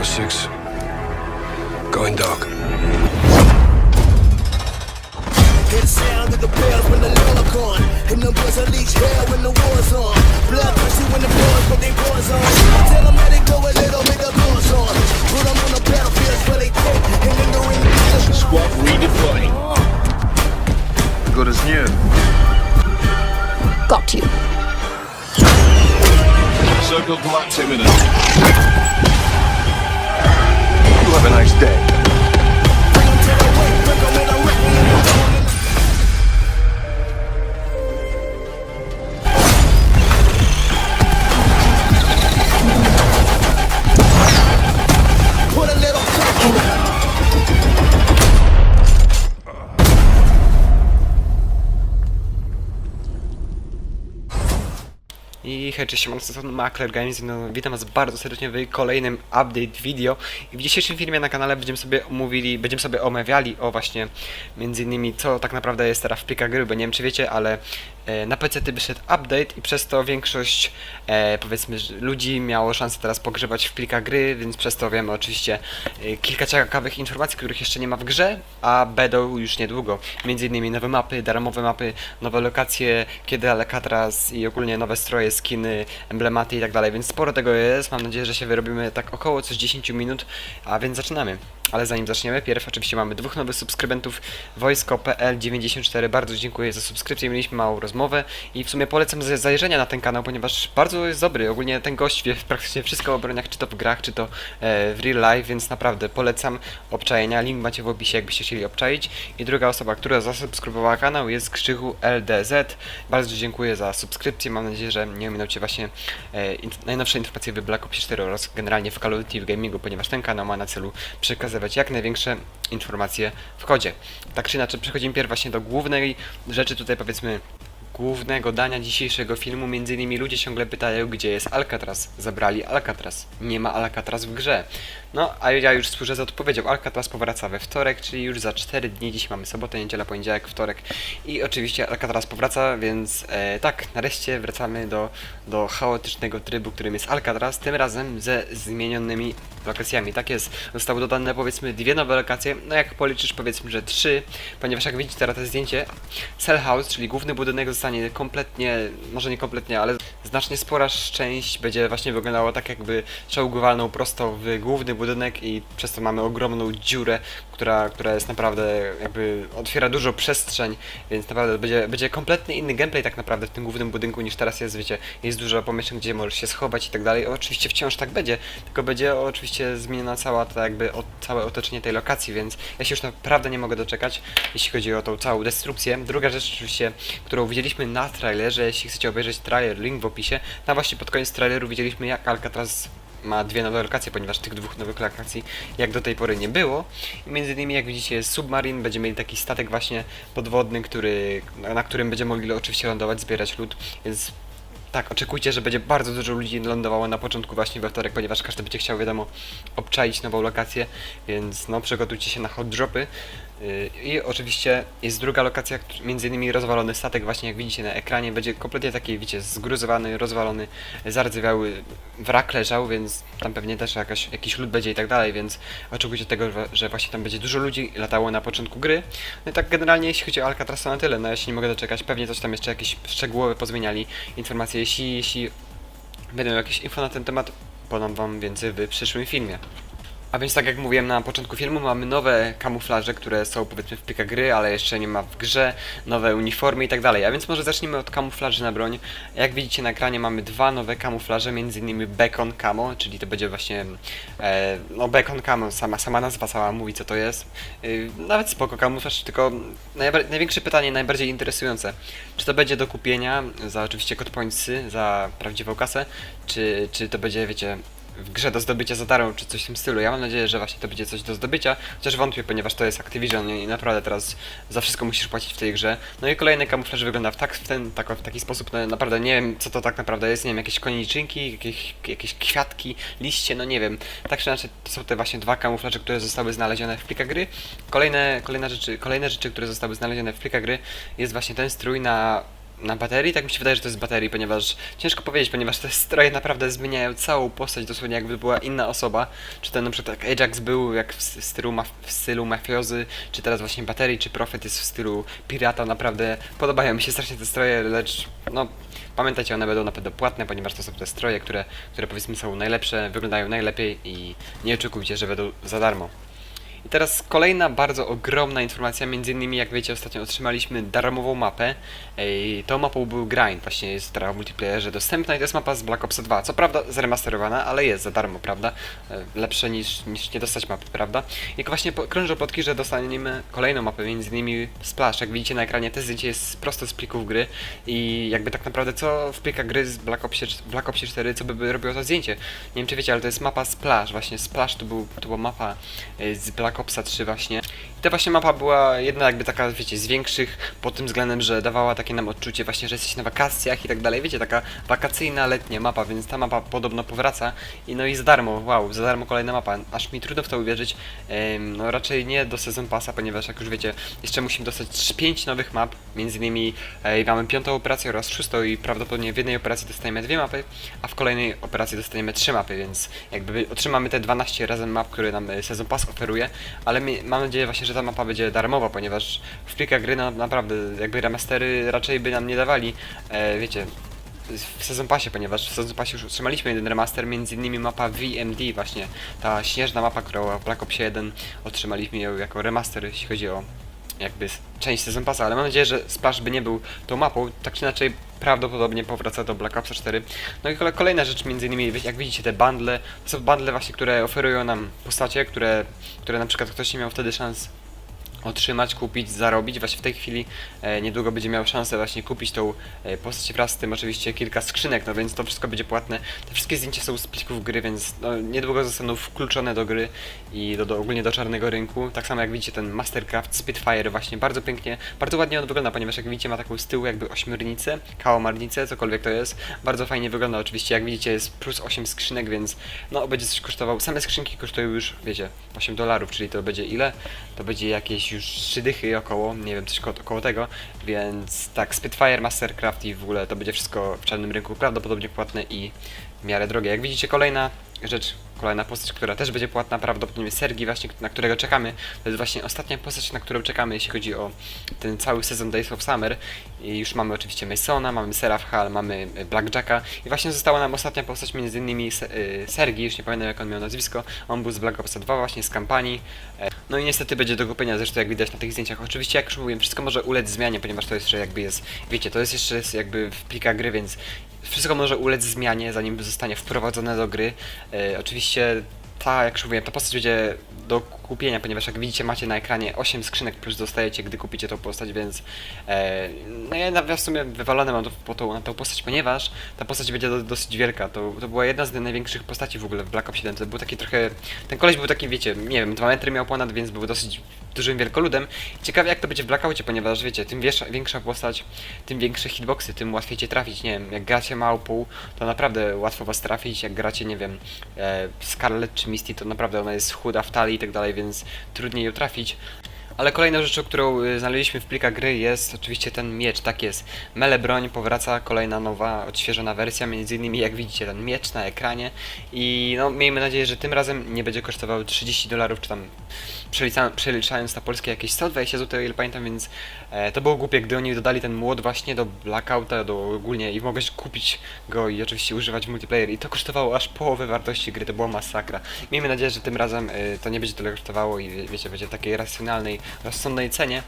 Bravo 6. Going dark. Hear the sound of the bells when the law gone. And the boys unleash hell when the war's on. Blood thirsty when the boys put their paws on. Tell them let it go a little bit of goes on. Put them on the battlefields where they take. And in the ring, Squad redeploying. Good as new. Got you. Circle collapse imminent. Have a nice day. I hej, cześć, mam stosowny Makler Games, no, witam was bardzo serdecznie w kolejnym update video. I w dzisiejszym filmie na kanale będziemy sobie omówili, będziemy sobie omawiali o właśnie między innymi co tak naprawdę jest teraz w plikach gry, bo nie wiem czy wiecie, ale na PC wyszedł update i przez to większość e, powiedzmy ludzi miało szansę teraz pogrzebać w plikach gry, więc przez to wiemy oczywiście e, kilka ciekawych informacji, których jeszcze nie ma w grze, a będą już niedługo. Między innymi nowe mapy, darmowe mapy, nowe lokacje, kiedy Alcatraz i ogólnie nowe stroje, skiny, emblematy i tak dalej, więc sporo tego jest. Mam nadzieję, że się wyrobimy tak około coś 10 minut, a więc zaczynamy. Ale zanim zaczniemy, pierw oczywiście mamy dwóch nowych subskrybentów wojsko.pl94. Bardzo dziękuję za subskrypcję, mieliśmy małą rozmowę i w sumie polecam za- zajrzenia na ten kanał, ponieważ bardzo jest dobry. Ogólnie ten gość wie praktycznie wszystko o broniach, czy to w grach, czy to e, w real life, więc naprawdę polecam obczajenia. Link macie w opisie, jakbyście chcieli obczaić. I druga osoba, która zasubskrybowała kanał jest Krzychu LDZ. Bardzo dziękuję za subskrypcję. Mam nadzieję, że nie ominął Cię właśnie e, najnowsze informacje w Black Ops 4 oraz generalnie w Call of Duty w gamingu, ponieważ ten kanał ma na celu przekazywać jak największe informacje w kodzie. Tak czy inaczej, przechodzimy pierw właśnie do głównej rzeczy tutaj powiedzmy głównego dania dzisiejszego filmu. Innymi ludzie ciągle pytają, gdzie jest Alcatraz. Zabrali Alcatraz. Nie ma Alcatraz w grze. No, a ja już słyszę za odpowiedzią. Alcatraz powraca we wtorek, czyli już za 4 dni. Dziś mamy sobotę, niedziela, poniedziałek, wtorek. I oczywiście Alcatraz powraca, więc e, tak, nareszcie wracamy do, do chaotycznego trybu, którym jest Alcatraz. Tym razem ze zmienionymi lokacjami. Tak jest. Zostały dodane powiedzmy dwie nowe lokacje. No jak policzysz powiedzmy, że trzy, ponieważ jak widzicie teraz to zdjęcie, Cell House, czyli główny budynek zostanie kompletnie, może nie kompletnie, ale znacznie spora część będzie właśnie wyglądała tak jakby czołg prosto w główny budynek i przez to mamy ogromną dziurę, która, która jest naprawdę jakby otwiera dużo przestrzeń, więc naprawdę będzie, będzie kompletnie inny gameplay tak naprawdę w tym głównym budynku niż teraz jest, wiecie, jest dużo pomieszczeń, gdzie możesz się schować i tak dalej. Oczywiście wciąż tak będzie, tylko będzie oczywiście zmieniona cała ta jakby o, całe otoczenie tej lokacji, więc ja się już naprawdę nie mogę doczekać, jeśli chodzi o tą całą destrukcję. Druga rzecz oczywiście, którą widzieliśmy na trailerze, jeśli chcecie obejrzeć trailer, link w opisie, tam właśnie pod koniec traileru widzieliśmy jak Alcatraz ma dwie nowe lokacje, ponieważ tych dwóch nowych lokacji jak do tej pory nie było. I między innymi jak widzicie jest submarin, będziemy mieli taki statek właśnie podwodny, który, na którym będziemy mogli oczywiście lądować, zbierać lód, więc tak, oczekujcie, że będzie bardzo dużo ludzi lądowało na początku właśnie we wtorek, ponieważ każdy będzie chciał, wiadomo, obczaić nową lokację, więc no, przygotujcie się na hot dropy. Yy, I oczywiście jest druga lokacja, między innymi rozwalony statek, właśnie jak widzicie na ekranie, będzie kompletnie taki, widzicie, zgruzowany, rozwalony, zardzewiały wrak leżał, więc tam pewnie też jakaś, jakiś lód będzie i tak dalej, więc oczekujcie tego, że właśnie tam będzie dużo ludzi latało na początku gry. No i tak generalnie jeśli chodzi o Alcatraz to na tyle, no ja się nie mogę doczekać, pewnie coś tam jeszcze jakieś szczegółowe pozmieniali informacje, jeśli, jeśli będą jakieś info na ten temat, podam wam więcej w przyszłym filmie. A więc tak jak mówiłem na początku filmu, mamy nowe kamuflaże, które są powiedzmy w plikach gry, ale jeszcze nie ma w grze, nowe uniformy i tak dalej. A więc może zacznijmy od kamuflaży na broń. Jak widzicie na ekranie mamy dwa nowe kamuflaże, innymi Beacon Camo, czyli to będzie właśnie, e, no Beacon Camo, sama, sama nazwa cała mówi co to jest. Y, nawet spoko kamuflaż, tylko największe pytanie, najbardziej interesujące. Czy to będzie do kupienia za oczywiście kod pointsy, za prawdziwą kasę, czy, czy to będzie, wiecie, w grze do zdobycia za darmo, czy coś w tym stylu. Ja mam nadzieję, że właśnie to będzie coś do zdobycia, chociaż wątpię, ponieważ to jest Activision i naprawdę teraz za wszystko musisz płacić w tej grze. No i kolejny kamuflaż wygląda w, tak, w, ten, tak, w taki sposób, no, naprawdę nie wiem, co to tak naprawdę jest, nie wiem, jakieś koniczynki, jakieś, jakieś kwiatki, liście, no nie wiem. Tak czy inaczej, to są te właśnie dwa kamuflaże, które zostały znalezione w plikach gry. Kolejne, kolejne, rzeczy, kolejne rzeczy, które zostały znalezione w plikach gry, jest właśnie ten strój na na baterii, tak mi się wydaje, że to jest baterii, ponieważ ciężko powiedzieć, ponieważ te stroje naprawdę zmieniają całą postać, dosłownie jakby była inna osoba. Czy ten na przykład jak Ajax był jak w stylu, w stylu mafiozy, czy teraz właśnie baterii, czy Prophet jest w stylu pirata, naprawdę podobają mi się strasznie te stroje, lecz no pamiętajcie, one będą na pewno płatne, ponieważ to są te stroje, które, które powiedzmy są najlepsze, wyglądają najlepiej i nie oczekujcie, że będą za darmo. I teraz kolejna bardzo ogromna informacja, między innymi jak wiecie ostatnio otrzymaliśmy darmową mapę. Ej, tą mapą był Grind, właśnie jest teraz w multiplayerze dostępna i to jest mapa z Black Ops 2. Co prawda zremasterowana, ale jest za darmo, prawda? E, Lepsze niż, niż nie dostać mapy, prawda? I właśnie krążą plotki, że dostaniemy kolejną mapę, między innymi Splash. Jak widzicie na ekranie, to zdjęcie jest prosto z plików gry i jakby tak naprawdę co w plikach gry z Black Opsie, Black Opsie 4, co by, by robiło to zdjęcie? Nie wiem czy wiecie, ale to jest mapa Splash, właśnie Splash to, był, to była mapa e, z Black Opsa 3 właśnie. I ta właśnie mapa była jedna jakby taka, wiecie, z większych pod tym względem, że dawała takie nam odczucie właśnie, że jesteś na wakacjach i tak dalej, wiecie, taka wakacyjna, letnia mapa, więc ta mapa podobno powraca. I no i za darmo, wow, za darmo kolejna mapa, aż mi trudno w to uwierzyć, Em, no raczej nie do sezon pasa, ponieważ jak już wiecie, jeszcze musimy dostać 5 nowych map, między innymi e, mamy piątą operację oraz szóstą i prawdopodobnie w jednej operacji dostaniemy dwie mapy, a w kolejnej operacji dostaniemy trzy mapy, więc jakby otrzymamy te 12 razem map, które nam e, sezon pas oferuje, ale mi, mam nadzieję właśnie, że ta mapa będzie darmowa, ponieważ w plikach gry no, naprawdę jakby remastery raczej by nam nie dawali, e, wiecie, w Sezon Passie, ponieważ w Sezon Passie już otrzymaliśmy jeden remaster, między innymi mapa VMD właśnie, ta śnieżna mapa, którą w Black Opsie 1 otrzymaliśmy ją jako remaster, jeśli chodzi o jakby część Sezon Passa, ale mam nadzieję, że Splash by nie był tą mapą, tak czy inaczej prawdopodobnie powraca do Black Opsa 4. No i kole- kolejna rzecz, między innymi, jak widzicie te bundle, to są bundle właśnie, które oferują nam postacie, które, które na przykład ktoś nie miał wtedy szans otrzymać, kupić, zarobić. Właśnie w tej chwili e, niedługo będzie miał szansę właśnie kupić tą e, postać wraz z tym oczywiście kilka skrzynek, no więc to wszystko będzie płatne. Te wszystkie zdjęcia są z plików gry, więc no, niedługo zostaną wkluczone do gry i do, do, ogólnie do czarnego rynku. Tak samo jak widzicie ten Mastercraft Spitfire właśnie bardzo pięknie, bardzo ładnie on wygląda, ponieważ jak widzicie ma taką z tyłu jakby ośmiornicę, kałamarnicę, cokolwiek to jest. Bardzo fajnie wygląda oczywiście, jak widzicie jest plus 8 skrzynek, więc no będzie coś kosztował. Same skrzynki kosztują już, wiecie, 8 dolarów, czyli to będzie ile? To będzie jakieś już 3 dychy około, nie wiem, coś koło, koło tego, więc tak, Spitfire, Mastercraft i w ogóle to będzie wszystko w czarnym rynku prawdopodobnie płatne i w miarę drogie. Jak widzicie kolejna rzecz, kolejna postać, która też będzie płatna, prawdopodobnie Sergi właśnie, na którego czekamy. To jest właśnie ostatnia postać, na którą czekamy, jeśli chodzi o ten cały sezon Days of Summer. I już mamy oczywiście Masona, mamy Seraph Hall, mamy e, Blackjacka i właśnie została nam ostatnia postać, między innymi y, Sergi, już nie pamiętam jak on miał nazwisko. On był z Black Opsa 2 właśnie, z kampanii. E, No i niestety będzie do kupienia, zresztą jak widać na tych zdjęciach. Oczywiście, jak już mówiłem, wszystko może ulec zmianie, ponieważ to jeszcze jakby jest, wiecie, to jest jeszcze jakby w plikach gry, więc wszystko może ulec zmianie, zanim zostanie wprowadzone do gry. E, oczywiście ta, jak już mówiłem, ta postać będzie do kupienia, ponieważ jak widzicie macie na ekranie 8 skrzynek plus dostajecie, gdy kupicie tą postać, więc e, no ja na w sumie wywalone mam po tą, na tą postać, ponieważ ta postać będzie do, dosyć wielka. To, to była jedna z największych postaci w ogóle w Black Ops 7. To był taki trochę, ten koleś był taki, wiecie, nie wiem, 2 metry miał ponad, więc był dosyć dużym wielkoludem. Ciekawe jak to będzie w Blackoutie, ponieważ wiecie, tym większa, większa postać, tym większe hitboxy, tym łatwiej cię trafić, nie wiem, jak gracie małpą, to naprawdę łatwo was trafić, jak gracie, nie wiem, e, Scarlet czy Misty, to naprawdę ona jest chuda w talii i tak dalej, więc trudniej ją trafić. Ale kolejną rzeczą, którą y, znaleźliśmy w plikach gry jest oczywiście ten miecz, tak jest. Mele broń powraca, kolejna nowa, odświeżona wersja, między innymi jak widzicie ten miecz na ekranie i no miejmy nadzieję, że tym razem nie będzie kosztował 30 dolarów, czy tam przelicza, przeliczając na polskie jakieś 120 zł, ile pamiętam, więc e, to było głupie, gdy oni dodali ten młot właśnie do Blackouta, do ogólnie i mogłeś kupić go i oczywiście używać multiplayer i to kosztowało aż połowę wartości gry, to była masakra. Miejmy nadzieję, że tym razem y, to nie będzie tyle kosztowało i wie- wiecie, będzie takiej racjonalnej, rozsądnej cenie,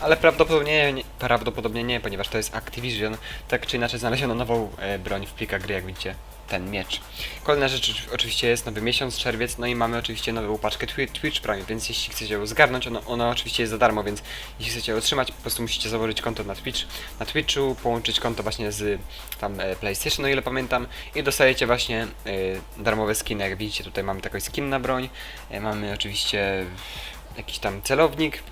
ale prawdopodobnie nie, prawdopodobnie nie, ponieważ to jest Activision, tak czy inaczej znaleziono nową e, broń w plikach gry, jak widzicie ten miecz. Kolejna rzecz oczy- oczywiście jest nowy miesiąc, czerwiec, no i mamy oczywiście nową paczkę Twi- Twitch Prime, więc jeśli chcecie ją zgarnąć, ona, ona oczywiście jest za darmo, więc jeśli chcecie ją otrzymać, po prostu musicie założyć konto na Twitch, na Twitchu, połączyć konto właśnie z tam e, PlayStation, o ile pamiętam, i dostajecie właśnie e, darmowe skiny, jak widzicie tutaj mamy taki skin na broń, e, mamy oczywiście jakiś tam celownik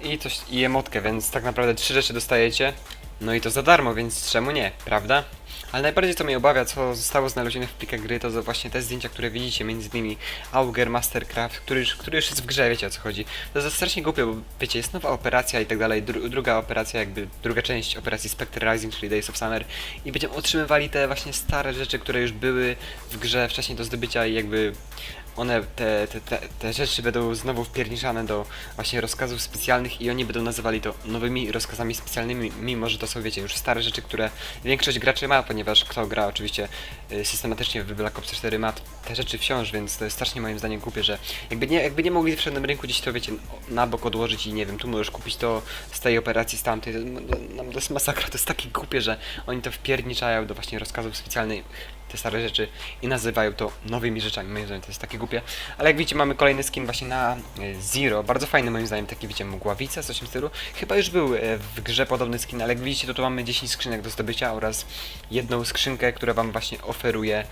i coś i emotkę, więc tak naprawdę trzy rzeczy dostajecie. No i to za darmo, więc czemu nie, prawda? Ale najbardziej co mnie obawia, co zostało znalezione w plikach gry, to właśnie te zdjęcia, które widzicie, między innymi Auger, Mastercraft, który już, który już jest w grze, wiecie o co chodzi. To jest strasznie głupie, bo wiecie, jest nowa operacja i tak dalej, dru druga operacja, jakby druga część operacji Spectre Rising, czyli Days of Summer i będziemy otrzymywali te właśnie stare rzeczy, które już były w grze wcześniej do zdobycia i jakby one, te, te, te, te rzeczy będą znowu wpierniczane do właśnie rozkazów specjalnych i oni będą nazywali to nowymi rozkazami specjalnymi, mimo że to są, wiecie, już stare rzeczy, które większość graczy ma, ponieważ kto gra oczywiście y, systematycznie w Black Ops 4 ma te rzeczy wciąż, więc to jest strasznie moim zdaniem głupie, że jakby nie, jakby nie mogli w przednim rynku gdzieś to, wiecie, na bok odłożyć i nie wiem, tu możesz kupić to z tej operacji, z tamtej, no, no, to jest masakra, to jest takie głupie, że oni to wpierniczają do właśnie rozkazów specjalnych, te stare rzeczy i nazywają to nowymi rzeczami. Moim zdaniem to jest takie głupie. Ale jak widzicie, mamy kolejny skin właśnie na e, Zero. Bardzo fajny moim zdaniem, taki widzicie, mgławica, coś w tym stylu. Chyba już był e, w grze podobny skin, ale jak widzicie, to tu mamy 10 skrzynek do zdobycia oraz jedną skrzynkę, która wam właśnie oferuje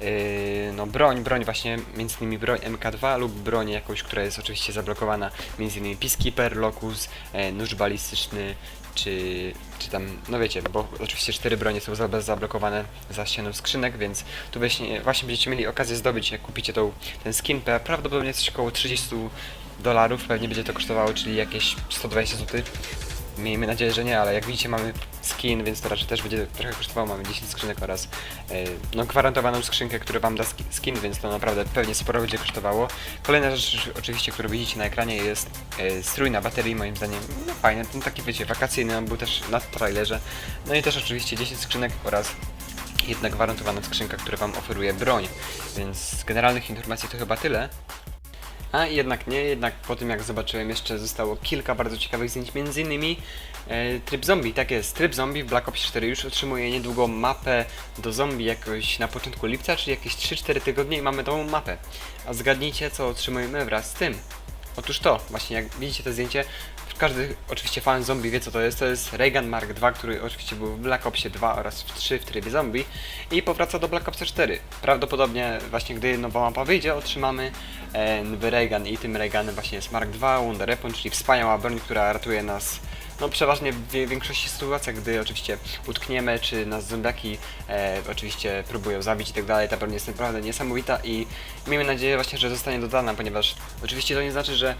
e, no broń, broń właśnie, między innymi broń MK2 lub broń jakąś, która jest oczywiście zablokowana, między innymi Peacekeeper, Locus, nóż balistyczny, czy, czy tam, no wiecie, bo oczywiście cztery bronie są za- zablokowane za ścianą skrzynek, więc tu właśnie, właśnie będziecie mieli okazję zdobyć, jak kupicie tą, ten skin, pra- prawdopodobnie coś około 30 dolarów, pewnie będzie to kosztowało, czyli jakieś 120 zł. Miejmy nadzieję, że nie, ale jak widzicie mamy skin, więc to raczej też będzie trochę kosztowało, mamy 10 skrzynek oraz e, no gwarantowaną skrzynkę, która wam da ski- skin, więc to naprawdę pewnie sporo będzie kosztowało. Kolejna rzecz oczywiście, którą widzicie na ekranie jest e, strój na baterii, moim zdaniem no fajny, ten taki wiecie, wakacyjny, on był też na trailerze. No i też oczywiście 10 skrzynek oraz jedna gwarantowana skrzynka, która wam oferuje broń. Więc z generalnych informacji to chyba tyle. A jednak nie, jednak po tym jak zobaczyłem jeszcze zostało kilka bardzo ciekawych zdjęć, między innymi e, tryb zombie, tak jest, tryb zombie w Black Ops 4 już otrzymuje niedługo mapę do zombie jakoś na początku lipca, czyli jakieś 3-4 tygodnie i mamy tą mapę. A zgadnijcie co otrzymujemy wraz z tym. Otóż to, właśnie jak widzicie to zdjęcie, każdy oczywiście fan zombie wie co to jest, to jest Reagan Mark II, który oczywiście był w Black Opsie 2 oraz w 3 w trybie zombie i powraca do Black Opsa 4. Prawdopodobnie właśnie gdy nowa mapa wyjdzie, otrzymamy e, nowy Reagan i tym Reaganem właśnie jest Mark II, Wonder Weapon, czyli wspaniała broń, która ratuje nas no przeważnie w większości sytuacjach, gdy oczywiście utkniemy, czy nas zombiaki e, oczywiście próbują zabić i tak dalej, ta broń jest naprawdę niesamowita i miejmy nadzieję właśnie, że zostanie dodana, ponieważ oczywiście to nie znaczy, że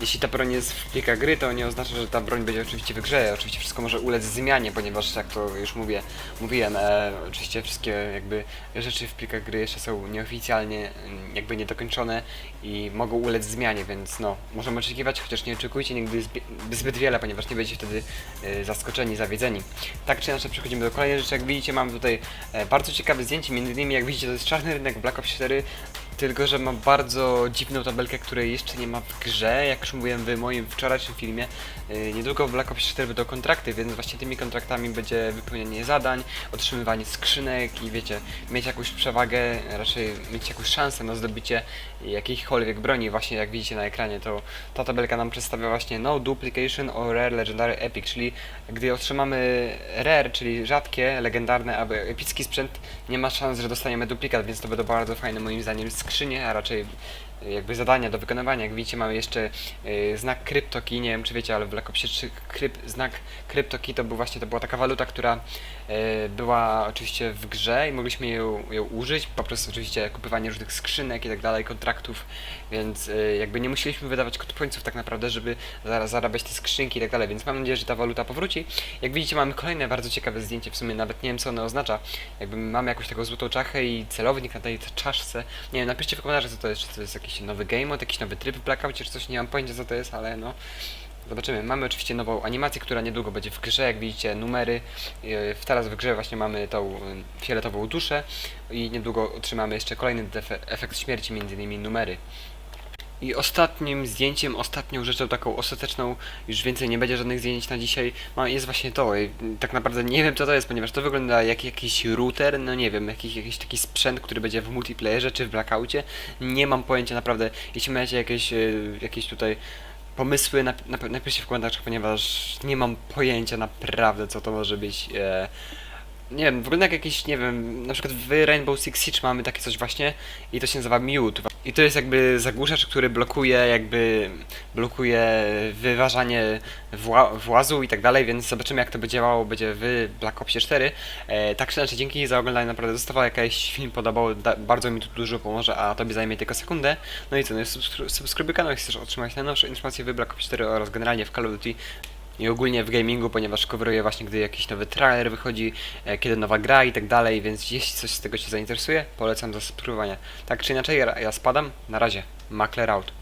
jeśli ta broń jest w plikach gry, to nie oznacza, że ta broń będzie oczywiście w grze. Oczywiście wszystko może ulec zmianie, ponieważ jak to już mówię, mówiłem, e, oczywiście wszystkie jakby rzeczy w plikach gry jeszcze są nieoficjalnie mm, jakby niedokończone i mogą ulec zmianie, więc no, możemy oczekiwać, chociaż nie oczekujcie nigdy zbi- zbyt wiele, ponieważ nie będziecie wtedy e, zaskoczeni, zawiedzeni. Tak czy inaczej przechodzimy do kolejnej rzeczy, jak widzicie mamy tutaj e, bardzo ciekawe zdjęcie, między innymi jak widzicie to jest czarny rynek Black Ops 4, tylko, że ma bardzo dziwną tabelkę, której jeszcze nie ma w grze. Jak już mówiłem w moim wczorajszym filmie, yy, niedługo w Black Ops 4 będą kontrakty, więc właśnie tymi kontraktami będzie wypełnianie zadań, otrzymywanie skrzynek i wiecie, mieć jakąś przewagę, raczej mieć jakąś szansę na zdobycie jakiejkolwiek broni. Właśnie jak widzicie na ekranie, to ta tabelka nam przedstawia właśnie no duplication or rare legendary epic, czyli gdy otrzymamy rare, czyli rzadkie, legendarne albo epicki sprzęt, nie ma szans, że dostaniemy duplikat, więc to będą bardzo fajne moim zdaniem skrzynie, a raczej jakby zadania do wykonywania. Jak widzicie mamy jeszcze y, znak kryptoki, nie wiem czy wiecie, ale w Black Opsie 3 kryp, znak kryptoki to był właśnie, to była taka waluta, która y, była oczywiście w grze i mogliśmy ją, ją użyć, poprzez oczywiście kupywanie różnych skrzynek i tak dalej, kontraktów, więc y, jakby nie musieliśmy wydawać końców tak naprawdę, żeby zarabiać te skrzynki i tak dalej, więc mam nadzieję, że ta waluta powróci. Jak widzicie mamy kolejne bardzo ciekawe zdjęcie, w sumie nawet nie wiem co ono oznacza, jakby mamy jakąś taką złotą czachę i celownik na tej czaszce, nie wiem, napiszcie w komentarzach co to jest, czy to jest jakiś nowy game mode, jakiś nowy tryb w Blackoutie, czy coś, nie mam pojęcia co to jest, ale no Zobaczymy. Mamy oczywiście nową animację, która niedługo będzie w grze. Jak widzicie, numery. Yy, Teraz w grze właśnie mamy tą yy, fioletową duszę i niedługo otrzymamy jeszcze kolejny efekt śmierci, między innymi numery. I ostatnim zdjęciem, ostatnią rzeczą taką ostateczną, już więcej nie będzie żadnych zdjęć na dzisiaj, jest właśnie to. I tak naprawdę nie wiem co to jest, ponieważ to wygląda jak jakiś router, no nie wiem, jakiś, jakiś taki sprzęt, który będzie w multiplayerze czy w blackoutie. Nie mam pojęcia naprawdę. Jeśli macie jakieś, yy, jakieś tutaj pomysły, nap- napiszcie w komentarzach, ponieważ nie mam pojęcia naprawdę co to może być. E, nie wiem, wygląda jak jakiś, nie wiem, na przykład w Rainbow Six Siege mamy takie coś właśnie i to się nazywa mute. I to jest jakby zagłuszacz, który blokuje jakby, blokuje wyważanie wła włazu i tak dalej, więc zobaczymy jak to będzie działało, będzie w Black Opsie 4. E, tak czy inaczej, dzięki za oglądanie, naprawdę zostawał jakiś film podobał, bardzo mi tu dużo pomoże, a tobie zajmie tylko sekundę. No i co, no, subskry- subskrybuj kanał, jeśli chcesz otrzymać najnowsze informacje w Black Ops 4 oraz generalnie w Call of Duty i ogólnie w gamingu, ponieważ coveruję właśnie, gdy jakiś nowy trailer wychodzi, e, kiedy nowa gra i tak dalej, więc jeśli coś z tego Cię zainteresuje, polecam do subskrybowania. Tak czy inaczej, ja, ja spadam. Na razie. Makler out.